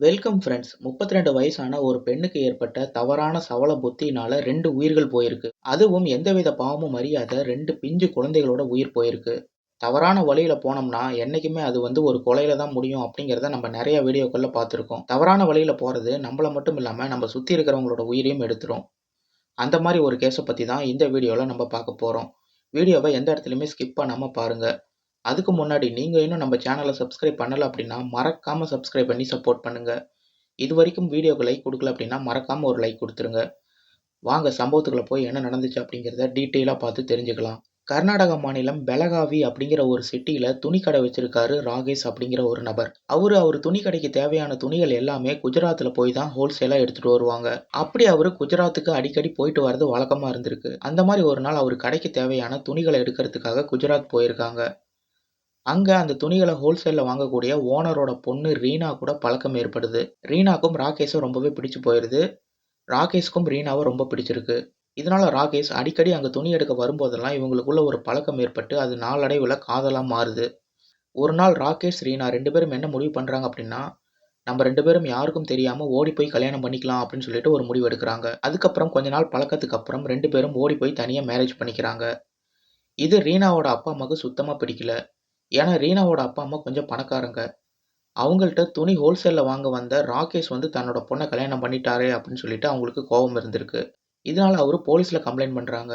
Welcome friends 32 வயசான ஒரு பெண்ணுக்கு ஏற்பட்ட தவறான சவள புத்தினால ரெண்டு உயிர்கள் போயிருக்கு. அதுவும் எந்தவித பாவமும் அறியாத ரெண்டு பிஞ்சு குழந்தைகளோட உயிர் போயிருக்கு. தவறான வழியில போனோம்னா, என்னைக்குமே அது வந்து ஒரு கொலையில தான் முடியும் அப்படிங்கிறத நம்ம நிறைய வீடியோக்குள்ள பார்த்துருக்கோம். தவறான வழியில போறது நம்மள மட்டும் இல்லாம நம்ம சுத்தி இருக்கிறவங்களோட உயிரையும் எடுத்துரும். அந்த மாதிரி ஒரு கேஸை பத்தி தான் இந்த வீடியோல நம்ம பார்க்க போறோம். வீடியோவை எந்த இடத்துலையுமே ஸ்கிப் பண்ணாம பாருங்க. அதுக்கு முன்னாடி நீங்கள் இன்னும் நம்ம சேனலை சப்ஸ்கிரைப் பண்ணலை அப்படின்னா, மறக்காமல் சப்ஸ்கிரைப் பண்ணி சப்போர்ட் பண்ணுங்கள் இது வரைக்கும் வீடியோக்கு லைக் கொடுக்கல அப்படின்னா, மறக்காமல் ஒரு லைக் கொடுத்துருங்க வாங்க சம்பவத்துக்குள்ள போய் என்ன நடந்துச்சு அப்படிங்கிறத டீட்டெயிலாக பார்த்து தெரிஞ்சுக்கலாம். கர்நாடகா மாநிலம் பெலகாவி அப்படிங்கிற ஒரு சிட்டியில் துணிக்கடை வச்சிருக்காரு ராகேஷ் அப்படிங்கிற ஒரு நபர். அவர் அவர் துணிக்கடைக்கு தேவையான துணிகள் எல்லாமே குஜராத்தில் போய் தான் ஹோல்சேலாக எடுத்துகிட்டு வருவாங்க. அப்படி அவர் குஜராத்துக்கு அடிக்கடி போயிட்டு வர்றது வழக்கமாக இருந்திருக்கு. அந்த மாதிரி ஒரு நாள் அவர் கடைக்கு தேவையான துணிகளை எடுக்கிறதுக்காக குஜராத் போயிருக்காங்க. அங்கே அந்த துணிகளை ஹோல்சேலில் வாங்கக்கூடிய ஓனரோட பொண்ணு ரீனா கூட பழக்கம் ஏற்படுது. ரீனாக்கும் ராகேஷும் ரொம்பவே பிடிச்சு போயிடுது ராகேஷ்க்கும் ரீனாவும் ரொம்ப பிடிச்சிருக்கு. இதனால ராகேஷ் அடிக்கடி அங்கே துணி எடுக்க வரும்போதெல்லாம் இவங்களுக்குள்ள ஒரு பழக்கம் ஏற்பட்டு அது நாளடைவில் காதலாக மாறுது. ஒரு நாள் ராகேஷ், ரீனா ரெண்டு பேரும் என்ன முடிவு பண்ணுறாங்க அப்படின்னா, நம்ம ரெண்டு பேரும் யாருக்கும் தெரியாமல் ஓடி போய் கல்யாணம் பண்ணிக்கலாம் அப்படின்னு சொல்லிட்டு ஒரு முடிவு எடுக்கிறாங்க அதுக்கப்புறம் கொஞ்ச நாள் பழக்கத்துக்கு அப்புறம் ரெண்டு பேரும் ஓடி போய் தனியாக மேரேஜ் பண்ணிக்கிறாங்க. இது ரீனாவோட அப்பா, அம்மாவுக்கு சுத்தமாக பிடிக்கல. ஏன்னா ரீனாவோட அப்பா, அம்மா கொஞ்சம் பணக்காரங்க. அவங்கள்ட்ட துணி ஹோல்சேலில் வாங்க வந்த ராகேஷ் வந்து தன்னோட பொண்ணை கல்யாணம் பண்ணிட்டாரே அப்படின்னு சொல்லிட்டு அவங்களுக்கு கோபம் இருந்திருக்கு. இதனால அவரு போலீஸில் கம்ப்ளைண்ட் பண்ணுறாங்க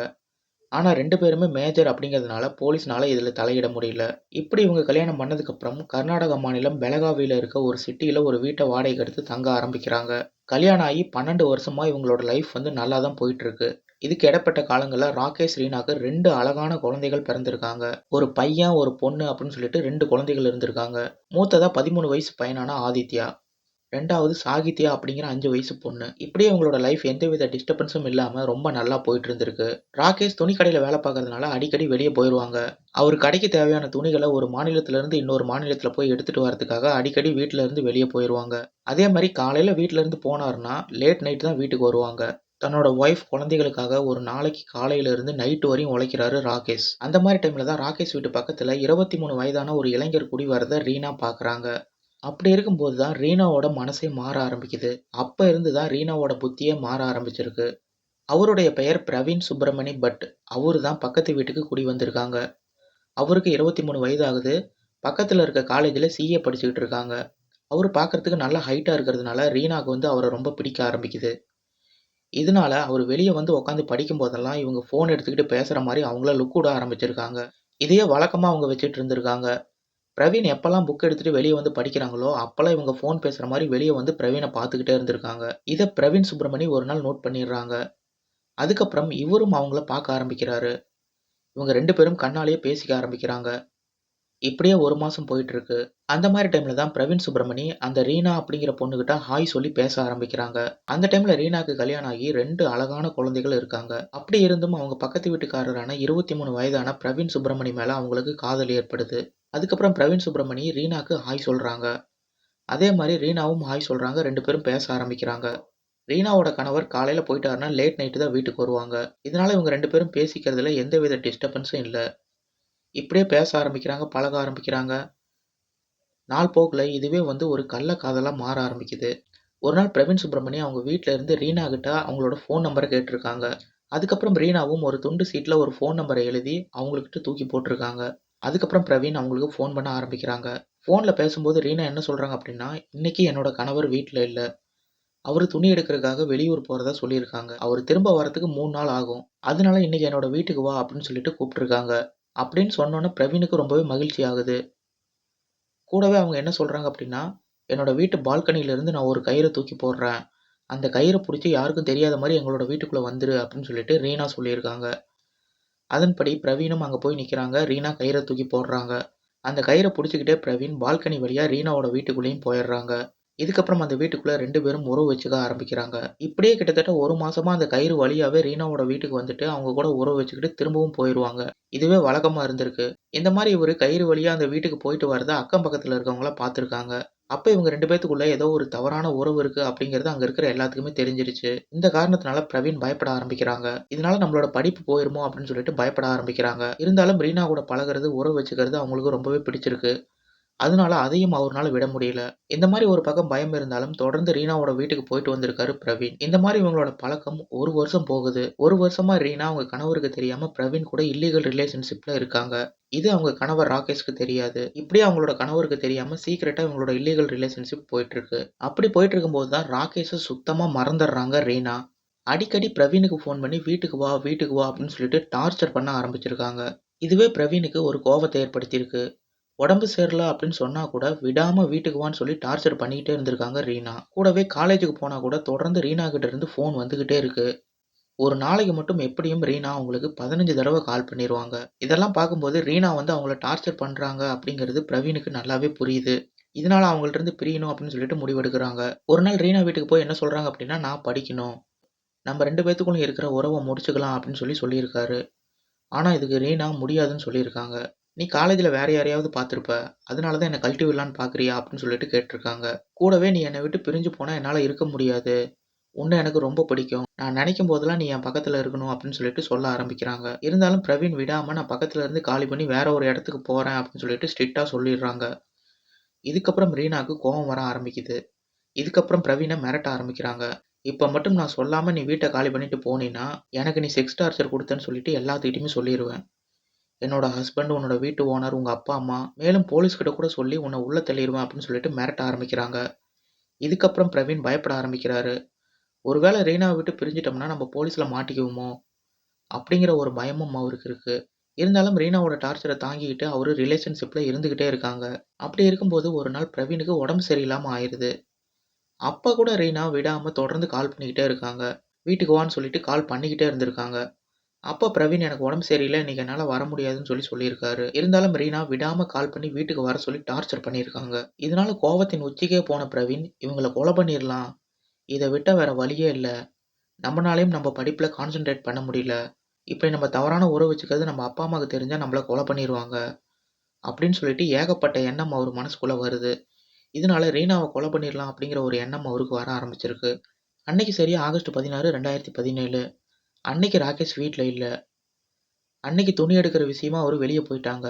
ஆனால் ரெண்டு பேருமே மேஜர் அப்படிங்கிறதுனால போலீஸ்னால இதில் தலையிட முடியல. இப்படி இவங்க கல்யாணம் பண்ணதுக்கப்புறம் கர்நாடக மாநிலம் பெலகாவியில் இருக்க ஒரு சிட்டியில் ஒரு வீட்டை வாடகைக்கு எடுத்து தங்க ஆரம்பிக்கிறாங்க. கல்யாணம் ஆகி 12 வருஷமா இவங்களோட லைஃப் வந்து நல்லா தான் போயிட்டுருக்கு இதுக்கு இடைப்பட்ட காலங்களில் ராகேஷ், ரீனாக்கு ரெண்டு அழகான குழந்தைகள் பிறந்திருக்காங்க. ஒரு பையன், ஒரு பொண்ணு அப்படின்னு சொல்லிட்டு ரெண்டு குழந்தைகள் இருந்திருக்காங்க. மூத்ததா 13 வயசு பையனான ஆதித்யா. ரெண்டாவது சாகித்யா அப்படிங்கிற அஞ்சு வயசு பொண்ணு. இப்படியே அவங்களோட லைஃப் எந்தவித டிஸ்டர்பன்ஸும் இல்லாமல் ரொம்ப நல்லா போயிட்டு இருந்திருக்கு. ராகேஷ் துணிக்கடையில வேலை பார்க்கறதுனால அடிக்கடி வெளியே போயிடுவாங்க அவர் கடைக்கு தேவையான துணிகளை ஒரு மாநிலத்திலேருந்து இன்னொரு மாநிலத்தில் போய் எடுத்துகிட்டு வரதுக்காக அடிக்கடி வீட்டிலேருந்து இருந்து போயிடுவாங்க அதே மாதிரி காலையில் வீட்டிலேருந்து போனாருன்னா, லேட் நைட் தான் வீட்டுக்கு வருவாங்க. தன்னோட ஒய்ஃப், குழந்தைகளுக்காக ஒரு நாளைக்கு காலையில இருந்து நைட் வரையும் உழைக்கிறாரு ராகேஷ். அந்த மாதிரி டைமில் தான் ராகேஷ் வீட்டு பக்கத்தில் இருபத்தி மூணு வயதான ஒரு இளைஞர் குடி வரதை ரீனா பார்க்குறாங்க. அப்படி இருக்கும்போது தான் ரீனாவோட மனசே மாற ஆரம்பிக்குது. அப்போ இருந்து தான் ரீனாவோட புத்தியே மாற ஆரம்பிச்சிருக்கு. அவருடைய பெயர் பிரவீன் சுப்ரமணி பட். அவரு தான் பக்கத்து வீட்டுக்கு குடி வந்திருக்காங்க. அவருக்கு 23 வயது ஆகுது. பக்கத்தில் இருக்க காலேஜில் சி.ஏ படிச்சுக்கிட்டு இருக்காங்க. அவர் பார்க்கறதுக்கு நல்லா ஹைட்டாக இருக்கிறதுனால ரீனாக்கு வந்து அவரை ரொம்ப பிடிக்க ஆரம்பிக்குது. இதனால அவரு வெளிய வந்து உட்காந்து படிக்கும் போதெல்லாம் இவங்க ஃபோன் எடுத்துக்கிட்டு பேசுற மாரி அவங்கள லுக் விட ஆரம்பிச்சிருக்காங்க. இதையே வழக்கமா அவங்க வச்சுட்டு இருந்திருக்காங்க. பிரவீன் எப்பல்லாம் புக் எடுத்துட்டு வெளிய வந்து படிக்கிறாங்களோ, அப்பல்லாம் இவங்க ஃபோன் பேசுற மாரி வெளிய வந்து பிரவீன பார்த்துக்கிட்டே இருந்திருக்காங்க. இத பிரவீன் சுப்ரமணி ஒரு நாள் நோட் பண்ணிடுறாங்க. அதுக்கப்புறம் இவரும் அவங்கள பார்க்க ஆரம்பிக்கிறாரு. இவங்க 2 பேரும் கண்ணாலேயே பேசிக்க ஆரம்பிக்கிறாங்க. இப்படியே ஒரு மாசம் போயிட்டு இருக்கு. அந்த மாரி டைம்ல தான் பிரவீன் சுப்ரமணி அந்த ரீனா அப்படிங்கிற பொண்ணுகிட்ட ஹாய் சொல்லி பேச ஆரம்பிக்கிறாங்க. அந்த டைம்ல ரீனாக்கு கல்யாணம் ஆகி 2 அழகான குழந்தைகள் இருக்காங்க. அப்படி இருந்தும் அவங்க பக்கத்து வீட்டுக்காரரான 23 வயதான பிரவீன் சுப்ரமணி மேல அவங்களுக்கு காதல் ஏற்படுது. அதுக்கப்புறம் பிரவீன் சுப்ரமணி ரீனாக்கு ஹாய் சொல்றாங்க. அதே மாரி ரீனாவும் ஹாய் சொல்றாங்க. 2 பேரும் பேச ஆரம்பிக்கிறாங்க. ரீனாவோட கணவர் காலையில போயிட்டாருன்னா லேட் நைட் தான் வீட்டுக்கு வருவாங்க. இதனால இவங்க 2 பேரும் பேசிக்கிறதுல எந்தவித டிஸ்டர்பன்ஸும் இல்ல. இப்படியே பேச ஆரம்பிக்கிறாங்க, பழக ஆரம்பிக்கிறாங்க. நாள் போக்கில் இதுவே வந்து ஒரு கள்ள காதலாக மாற ஆரம்பிக்குது. ஒரு நாள் பிரவீன் சுப்ரமணி அவங்க வீட்டில் இருந்து ரீனா கிட்ட அவங்களோட ஃபோன் நம்பரை கேட்டிருக்காங்க. அதுக்கப்புறம் ரீனாவும் ஒரு துண்டு சீட்டில் ஒரு ஃபோன் நம்பரை எழுதி அவங்கக்கிட்ட தூக்கி போட்டிருக்காங்க. அதுக்கப்புறம் பிரவீன் அவங்களுக்கு ஃபோன் பண்ண ஆரம்பிக்கிறாங்க. ஃபோனில் பேசும்போது ரீனா என்ன சொல்கிறாங்க அப்படின்னா, இன்னைக்கு என்னோட கணவர் வீட்டில் இல்லை அவர் துணி எடுக்கிறதுக்காக வெளியூர் போகிறதா சொல்லியிருக்காங்க. அவர் திரும்ப வரதுக்கு மூணு நாள் ஆகும். அதனால இன்னைக்கு என்னோட வீட்டுக்கு வா அப்படின்னு சொல்லிட்டு கூப்பிட்டுருக்காங்க. அப்படின்னு சொன்னோன்னே பிரவீனுக்கு ரொம்பவே மகிழ்ச்சி ஆகுது. கூடவே அவங்க என்ன சொல்கிறாங்க அப்படின்னா, என்னோட வீட்டு பால்கனியிலேருந்து நான் ஒரு கயிறை தூக்கி போடுறேன். அந்த கயிறை பிடிச்சி யாருக்கும் தெரியாத மாதிரி எங்களோட வீட்டுக்குள்ளே வந்துரு அப்படின்னு சொல்லிட்டு ரீனா சொல்லியிருக்காங்க. அதன்படி பிரவீனும் அங்கே போய் நிற்கிறாங்க ரீனா கயிறை தூக்கி போடுறாங்க. அந்த கயிறை பிடிச்சிக்கிட்டே பிரவீன் பால்கனி வழியாக ரீனாவோட வீட்டுக்குள்ளேயும் போயிடுறாங்க. இதுக்கப்புறம் அந்த வீட்டுக்குள்ளே ரெண்டு பேரும் உறவு வச்சுக்க ஆரம்பிக்கிறாங்க. இப்படியே கிட்டத்தட்ட ஒரு மாசமா அந்த கயிறு வழியாவே ரீனாவோட வீட்டுக்கு வந்துட்டு அவங்க கூட உறவு வச்சுக்கிட்டு திரும்பவும் போயிடுவாங்க இதுவே வழக்கமா இருந்திருக்கு. இந்த மாதிரி இவர் கயிறு வழியா அந்த வீட்டுக்கு போயிட்டு வரத அக்கம் பக்கத்துல இருக்கவங்கள பார்த்துருக்காங்க அப்போ இவங்க ரெண்டு பேத்துக்குள்ள ஏதோ ஒரு தவறான உறவு இருக்கு அப்படிங்கிறது அங்க இருக்கிற எல்லாத்துக்குமே தெரிஞ்சிருச்சு. இந்த காரணத்தினால பிரவீன் பயப்பட ஆரம்பிக்கிறாங்க. இதனால நம்மளோட படிப்பு போயிருமோ அப்படின்னு சொல்லிட்டு பயப்பட ஆரம்பிக்கிறாங்க. இருந்தாலும் ரீனா கூட பழகுறது, உறவு வச்சுக்கிறது அவங்களுக்கு ரொம்பவே பிடிச்சிருக்கு. அதனால அதையும் அவர்னால விட முடியல. இந்த மாரி ஒரு பக்கம் பயம் இருந்தாலும், தொடர்ந்து ரீனாவோட வீட்டுக்கு போயிட்டு வந்திருக்காரு பிரவீன். இந்த மாரி இவங்களோட பழக்கம் ஒரு வருஷம் போகுது. ஒரு வருஷமா ரீனா அவங்க கணவருக்கு தெரியாம பிரவீன் கூட இல்லீகல் ரிலேஷன்ஷிப்ல இருக்காங்க. இது அவங்க கணவர் ராகேஷ்க்கு தெரியாது. இப்படியே அவங்களோட கணவருக்கு தெரியாம சீக்ரெட்டா இவங்களோட இல்லீகல் ரிலேஷன்ஷிப் போயிட்டு இருக்கு. அப்படி போயிட்டு இருக்கும்போது தான் ராகேஷ சுத்தமா மறந்துடுறாங்க ரீனா. அடிக்கடி பிரவீனுக்கு ஃபோன் பண்ணி வீட்டுக்கு வா, வீட்டுக்கு வா அப்படின்னு சொல்லிட்டு டார்ச்சர் பண்ண ஆரம்பிச்சிருக்காங்க. இதுவே பிரவீனுக்கு ஒரு கோவத்த ஏற்படுத்தியிருக்கு. உடம்பு சரியில்ல அப்படின்னு சொன்னால் கூட விடாமல் வீட்டுக்கு வான்னு சொல்லி டார்ச்சர் பண்ணிக்கிட்டே இருந்திருக்காங்க ரீனா. கூடவே காலேஜுக்கு போனால் கூட தொடர்ந்து ரீனா கிட்ட இருந்து ஃபோன் வந்துக்கிட்டே இருக்குது ஒரு நாளைக்கு மட்டும் எப்படியும் ரீனா அவங்களுக்கு பதினஞ்சு தடவை கால் பண்ணிடுவாங்க இதெல்லாம் பார்க்கும்போது ரீனா வந்து அவங்கள டார்ச்சர் பண்ணுறாங்க அப்படிங்கிறது பிரவீனுக்கு நல்லாவே புரியுது. இதனால அவங்கள்ட்ட இருந்து பிரியணும் அப்படின்னு சொல்லிட்டு முடிவெடுக்கிறாங்க ஒரு நாள் ரீனா வீட்டுக்கு போய் என்ன சொல்கிறாங்க அப்படின்னா, "நான் படிக்கணும். நம்ம ரெண்டு பேத்துக்குள்ள இருக்கிற உறவை முடிச்சுக்கலாம்" அப்படின்னு சொல்லி சொல்லியிருக்காரு. ஆனால் இதுக்கு ரீனா முடியாதுன்னு சொல்லியிருக்காங்க. "நீ காலேஜில் வேற யாரையாவது பார்த்துருப்ப அதனால தான் என்ன கழட்டி விடலான்னு பார்க்குறியா?" அப்படின்னு சொல்லிட்டு கேட்டிருக்காங்க. கூடவே "நீ என்னை விட்டு பிரிஞ்சு போனா என்னால இருக்க முடியாது. உன்னை எனக்கு ரொம்ப பிடிக்கும். நான் நினைக்கும் போதெல்லாம் நீ என் பக்கத்துல இருக்கணும்" அப்படின்னு சொல்லிட்டு சொல்ல ஆரம்பிக்கிறாங்க. இருந்தாலும் பிரவீன் விடாம "நான் பக்கத்துல இருந்து காலி பண்ணி வேற ஒரு இடத்துக்கு போறேன்" அப்படின்னு சொல்லிட்டு ஸ்ட்ரிக்ட்டா சொல்லிடுறாங்க. இதுக்கப்புறம் ரீனாக்கு கோவம் வர ஆரம்பிக்குது. இதுக்கப்புறம் பிரவீனை மிரட்ட ஆரம்பிக்கிறாங்க. "இப்ப மட்டும் நான் சொல்லாம நீ வீட்ட காலி பண்ணிட்டு போனீன்னா, எனக்கு நீ செக்ஸ் டார்ச்சர் குடுத்தேன்னு சொல்லிட்டு எல்லாத்துக்கிட்டயுமே சொல்லிருவேன். என்னோட ஹஸ்பண்ட், உன்னோட வீட்டு ஓனர், உங்கள் அப்பா, அம்மா மேலும் போலீஸ்கிட்ட கூட சொல்லி உன்னை உள்ளே தள்ளிடுவேன் அப்படின்னு சொல்லிட்டு மிரட்ட ஆரம்பிக்கிறாங்க. இதுக்கப்புறம் பிரவீன் பயப்பட ஆரம்பிக்கிறாரு. ஒருவேளை ரீனாவை விட்டு பிரிஞ்சுட்டோம்னா நம்ம போலீஸில் மாட்டிக்குவோமோ? அப்படிங்கிற ஒரு பயமும் அவருக்கு இருக்குது இருந்தாலும் ரீனாவோட டார்ச்சரை தாங்கிக்கிட்டு அவர் ரிலேஷன்ஷிப்பில் இருந்துக்கிட்டே இருக்காங்க. அப்படி இருக்கும்போது ஒரு நாள் பிரவீனுக்கு உடம்பு சரியில்லாமல் ஆயிடுது அப்போ கூட ரீனா விடாமல் தொடர்ந்து கால் பண்ணிக்கிட்டே இருக்காங்க. வீட்டுக்கு வான்னு சொல்லிட்டு கால் பண்ணிக்கிட்டே இருந்திருக்காங்க. அப்போ பிரவீன் "எனக்கு உடம்பு சரியில்ல. இன்னைக்கு என்னால் வர முடியாதுன்னு" சொல்லி சொல்லியிருக்காரு. இருந்தாலும் ரீனா விடாமல் கால் பண்ணி வீட்டுக்கு வர சொல்லி டார்ச்சர் பண்ணியிருக்காங்க. இதனால கோவத்தின் உச்சிக்கே போன பிரவீன், இவங்களை கொலை பண்ணிடலாம் இதை விட்டால் வேற வழியே இல்லை நம்மளாலையும் நம்ம படிப்பில் கான்சென்ட்ரேட் பண்ண முடியல. இப்படி நம்ம தவறான உறவு வச்சுக்கிறது நம்ம அப்பா, அம்மாவுக்கு தெரிஞ்சால் நம்மளை கொலை பண்ணிடுவாங்க அப்படின்னு சொல்லிட்டு ஏகப்பட்ட எண்ணம் அவர் மனசுக்குள்ளே வருது. இதனால ரீனாவை கொலை பண்ணிடலாம் அப்படிங்கிற ஒரு எண்ணம் அவருக்கு வர ஆரம்பிச்சிருக்கு. அன்னைக்கு சரியாக ஆகஸ்ட் 16, 2017 அன்னைக்கு ராகேஷ் வீட்டில் இல்லை அன்னைக்கு துணி எடுக்கிற விஷயமா அவர் வெளியே போயிட்டாங்க.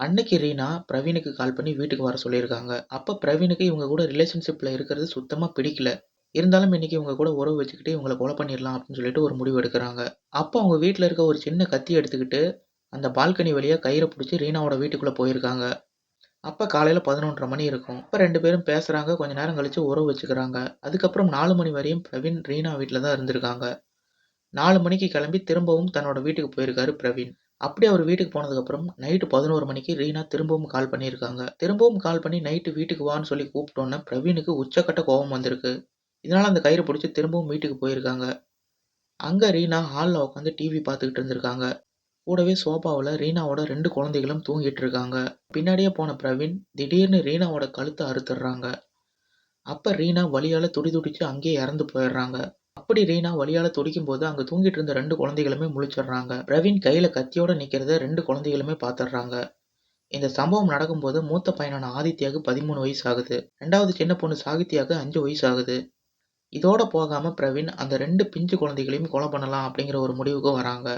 அன்னைக்கு ரீனா பிரவீனுக்கு கால் பண்ணி வீட்டுக்கு வர சொல்லியிருக்காங்க. அப்போ பிரவீனுக்கு இவங்க கூட ரிலேஷன்ஷிப்பில் இருக்கிறது சுத்தமாக பிடிக்கல. இருந்தாலும் இன்னைக்கு இவங்க கூட உறவு வச்சுக்கிட்டு இவங்களை கொலை பண்ணிடலாம் அப்படின்னு சொல்லிட்டு ஒரு முடிவு எடுக்கிறாங்க அப்போ அவங்க வீட்டில் இருக்க ஒரு சின்ன கத்தி எடுத்துக்கிட்டு அந்த பால்கனி வழியாக கயிறை பிடிச்சி ரீனாவோட வீட்டுக்குள்ளே போயிருக்காங்க. அப்போ காலையில் பதினொன்றரை மணி இருக்கும். இப்போ ரெண்டு பேரும் பேசுகிறாங்க கொஞ்ச நேரம் கழித்து உறவு வச்சுக்கிறாங்க. அதுக்கப்புறம் நாலு மணி வரையும் பிரவீன் ரீனா வீட்டில் தான் இருந்திருக்காங்க. நாலு மணிக்கு கிளம்பி திரும்பவும் தன்னோட வீட்டுக்கு போயிருக்காரு பிரவீன். அப்படி அவர் வீட்டுக்கு போனதுக்கப்புறம் நைட்டு பதினோரு மணிக்கு ரீனா திரும்பவும் கால் பண்ணியிருக்காங்க. திரும்பவும் கால் பண்ணி நைட்டு வீட்டுக்கு வான்னு சொல்லி கூப்பிட்டோன்னே பிரவீனுக்கு உச்சக்கட்ட கோபம் வந்திருக்கு. இதனால் அந்த கயிறு பிடிச்சி திரும்பவும் வீட்டுக்கு போயிருக்காங்க. அங்கே ரீனா ஹாலில் உட்காந்து டிவி பார்த்துக்கிட்டு இருந்திருக்காங்க. கூடவே சோபாவில் ரீனாவோட ரெண்டு குழந்தைகளும் தூங்கிட்டு இருக்காங்க. பின்னாடியே போன பிரவீன் திடீர்னு ரீனாவோட கழுத்தை அறுத்துடுறாங்க. அப்போ ரீனா வலியால துடிதுடிச்சு அங்கேயே இறந்து போயிடுறாங்க. அப்படி ரீனா வழியால துடிக்கும் போது அங்க தூங்கிட்டு இருந்த ரெண்டு குழந்தைகளுமே முழிச்சிடுறாங்க. பிரவீன் கையில கத்தியோட நிக்கிறத ரெண்டு குழந்தைகளுமே பாத்துடுறாங்க இந்த சம்பவம் நடக்கும்போது மூத்த பையனான ஆதித்யாக்கு 13 வயசு ஆகுது. ரெண்டாவது சின்ன பொண்ணு சாகித்யாக்கு அஞ்சு வயசு ஆகுது. இதோட போகாம பிரவீன் அந்த ரெண்டு பிஞ்சு குழந்தைகளையும் கொலை பண்ணலாம் அப்படிங்கிற ஒரு முடிவுக்கு வராங்க.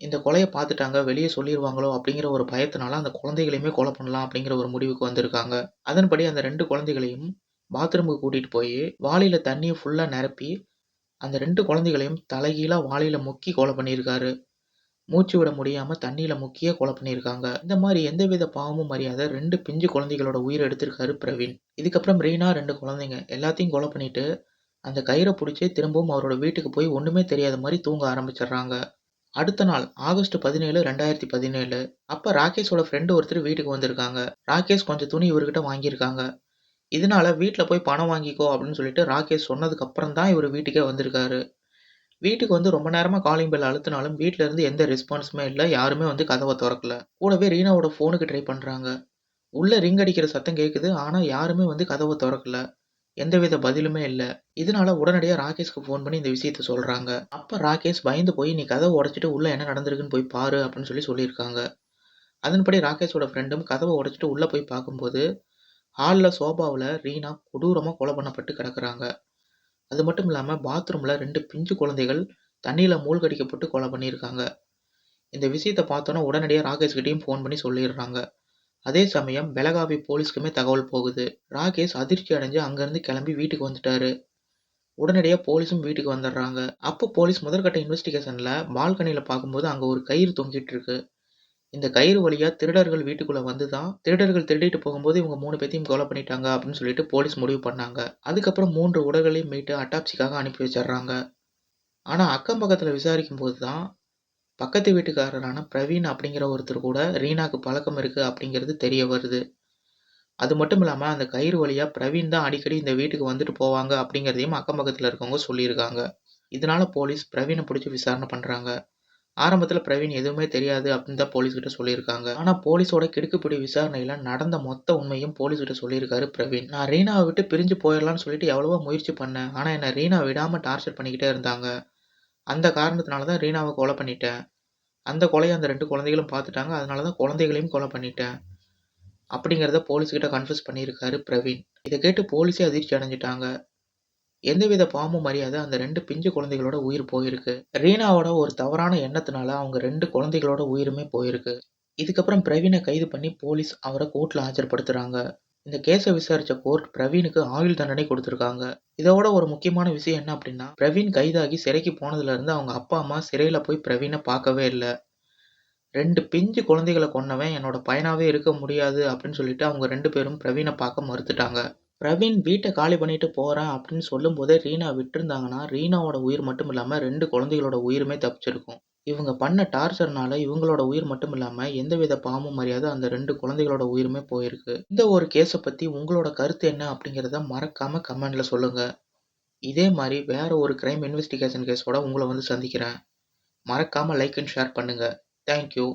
இந்த கொலையை பார்த்துட்டாங்க, வெளியே சொல்லிருவாங்களோ அப்படிங்கிற ஒரு பயத்தினால அந்த குழந்தைகளையுமே கொலை பண்ணலாம் அப்படிங்கிற ஒரு முடிவுக்கு வந்திருக்காங்க. அதன்படி அந்த ரெண்டு குழந்தைகளையும் பாத்ரூமுக்கு கூட்டிட்டு போய் வாளியில தண்ணியை ஃபுல்லா நிரப்பி அந்த ரெண்டு குழந்தைகளையும் தலைகீழாக வாளியில் முக்கி கொலை பண்ணியிருக்காரு. மூச்சு விட முடியாமல் தண்ணியில் முக்கியே கொலை பண்ணியிருக்காங்க. இந்த மாதிரி எந்தவித பாவமும் அறியாத ரெண்டு பிஞ்சு குழந்தைகளோட உயிர் எடுத்திருக்காரு பிரவீன். இதுக்கப்புறம் ரீனா ரெண்டு குழந்தைங்க எல்லாத்தையும் கொலை பண்ணிட்டு அந்த கயிறை பிடிச்சி திரும்பவும் அவரோட வீட்டுக்கு போய் ஒன்றுமே தெரியாத மாதிரி தூங்க ஆரம்பிச்சிடுறாங்க. அடுத்த நாள் ஆகஸ்ட் பதினேழு ரெண்டாயிரத்தி பதினேழு அப்போ ராகேஷோட ஃப்ரெண்டு ஒருத்தர் வீட்டுக்கு வந்திருக்காங்க. ராகேஷ் கொஞ்சம் துணி இவர்கிட்ட வாங்கியிருக்காங்க. இதனால வீட்டில் போய் பணம் வாங்கிக்கோ அப்படின்னு சொல்லிட்டு ராகேஷ் சொன்னதுக்கு அப்புறம் தான் இவர் வீட்டுக்கே வந்திருக்காரு. வீட்டுக்கு வந்து ரொம்ப நேரமாக காலிங் பெல் அழுத்துனாலும் வீட்ல இருந்து எந்த ரெஸ்பான்ஸுமே இல்லை யாருமே வந்து கதவை திறக்கல கூடவே ரீனாவோட ஃபோனுக்கு ட்ரை பண்ணுறாங்க உள்ளே ரிங் அடிக்கிற சத்தம் கேட்குது ஆனால் யாருமே வந்து கதவை தொறக்கல. எந்தவித பதிலுமே இல்லை இதனால உடனடியாக ராகேஷ்க்கு ஃபோன் பண்ணி இந்த விஷயத்த சொல்கிறாங்க அப்போ ராகேஷ் பயந்து போய் "நீ கதவை உடச்சிட்டு உள்ளே என்ன நடந்திருக்குன்னு போய் பாரு" அப்படின்னு சொல்லி சொல்லியிருக்காங்க. அதன்படி ராகேஷோட ஃப்ரெண்டும் கதவை உடச்சிட்டு உள்ளே போய் பார்க்கும்போது, ஹால்ல சோபாவுல ரீனா கொடூரமா கொலை பண்ணப்பட்டு கிடக்குறாங்க. அது மட்டும் இல்லாம பாத்ரூம்ல 2 பிஞ்சு குழந்தைகள் தண்ணீல மூழ்கடிக்கப்பட்டு கொலை பண்ணியிருக்காங்க. இந்த விஷயத்த பார்த்தோன்னா உடனடியா ராகேஷ்கிட்டயும் ஃபோன் பண்ணி சொல்லிடுறாங்க. அதே சமயம் பெலகாவி போலீஸ்க்குமே தகவல் போகுது. ராகேஷ் அதிர்ச்சி அடைஞ்சு அங்கேருந்து கிளம்பி வீட்டுக்கு வந்துட்டாரு. உடனடியா போலீஸும் வீட்டுக்கு வந்துடுறாங்க. அப்போ போலீஸ் முதற்கட்ட இன்வெஸ்டிகேஷன்ல பால்கனில பார்க்கும்போது அங்க ஒரு கயிறு தொங்கிட்டு இருக்கு. இந்த கயிறு வழியா திருடர்கள் வீட்டுக்குள்ள வந்து தான் திருடர்கள் திருடிட்டு போகும்போது இவங்க மூணு பேத்தையும் கொலை பண்ணிட்டாங்க அப்படின்னு சொல்லிட்டு போலீஸ் முடிவு பண்ணாங்க. அதுக்கப்புறம் மூன்று உடல்களையும் மீட்டு அட்டாப்சிக்காக அனுப்பி வச்சிடுறாங்க. ஆனா அக்கம் பக்கத்துல விசாரிக்கும்போது தான் பக்கத்து வீட்டுக்காரரான பிரவீன் அப்படிங்கிற ஒருத்தர் கூட ரீனாக்கு பழக்கம் இருக்கு அப்படிங்கிறது தெரிய வருது. அது மட்டும் இல்லாம அந்த கயிறு வழியா பிரவீன் தான் அடிக்கடி இந்த வீட்டுக்கு வந்துட்டு போவாங்க அப்படிங்கிறதையும் அக்கம் பக்கத்துல இருக்கவங்க சொல்லியிருக்காங்க. இதனால போலீஸ் பிரவீனை பிடிச்சி விசாரணை பண்றாங்க. ஆரம்பத்தில் பிரவீன் எதுவுமே தெரியாது அப்படின்னு தான் போலீஸ்கிட்ட சொல்லியிருக்காங்க. ஆனால் போலீஸோட கிடுக்குப்பிடி விசாரணையில் நடந்த மொத்த உண்மையும் போலீஸ்கிட்ட சொல்லியிருக்காரு பிரவீன். நான் ரீனாவை விட்டு பிரிஞ்சு போயிடலாம்னு சொல்லிட்டு எவ்வளவோ முயற்சி பண்ணேன். ஆனால் என்ன ரீனா விடாமல் டார்ச்சர் பண்ணிக்கிட்டே இருந்தாங்க. அந்த காரணத்தினால தான் ரீனாவை கொலை பண்ணிட்டேன். அந்த கொலையை அந்த ரெண்டு குழந்தைகளும் பார்த்துட்டாங்க. அதனால தான் குழந்தைகளையும் கொலை பண்ணிட்டேன். அப்படிங்கிறத போலீஸ் கன்ஃபியூஸ் பண்ணியிருக்காரு பிரவீன். இதை கேட்டு போலீஸே அதிர்ச்சி அடைஞ்சிட்டாங்க எந்தவித பாவமும் அறியாத அந்த ரெண்டு பிஞ்சு குழந்தைகளோட உயிர் போயிருக்கு. ரீனாவோட ஒரு தவறான எண்ணத்தினால அவங்க ரெண்டு குழந்தைகளோட உயிருமே போயிருக்கு. இதுக்கப்புறம் பிரவீனை கைது பண்ணி போலீஸ் அவரை கோர்ட்ல ஆஜர்படுத்துறாங்க. இந்த கேஸை விசாரிச்ச கோர்ட் பிரவீனுக்கு ஆயுள் தண்டனை கொடுத்துருக்காங்க இதோட ஒரு முக்கியமான விஷயம் என்ன அப்படின்னா பிரவீன் கைதாகி சிறைக்கு போனதுல இருந்து அவங்க அப்பா, அம்மா சிறையில போய் பிரவீனை பார்க்கவே இல்லை ரெண்டு பிஞ்சு குழந்தைகளை கொன்னவன் என்னோட பையனாவே இருக்க முடியாது அப்படின்னு சொல்லிட்டு அவங்க ரெண்டு பேரும் பிரவீனை பார்க்க மறுத்துட்டாங்க. பிரவீன் வீட்ட காலி பண்ணிட்டு போறேன் அப்படின்னு சொல்லும்போதே ரீனா விட்டிருந்தாங்கன்னா ரீனாவோட உயிர் மட்டும் இல்லாம 2 குழந்தைகளோட உயிருமே தப்பிச்சிருக்கும். இவங்க பண்ண டார்ச்சர்னால இவங்களோட உயிர் மட்டும் இல்லாம எந்தவித பாவமும் அறியாத அந்த 2 குழந்தைகளோட உயிருமே போயிருக்கு. இந்த ஒரு கேஸ பத்தி உங்களோட கருத்து என்ன அப்படிங்கிறத மறக்காம கமெண்ட்ல சொல்லுங்க. இதே மாரி வேற ஒரு கிரைம் இன்வெஸ்டிகேஷன் கேஸோட உங்கள வந்து சந்திக்கிறேன். மறக்காம லைக் அண்ட் ஷேர் பண்ணுங்க. Thank you.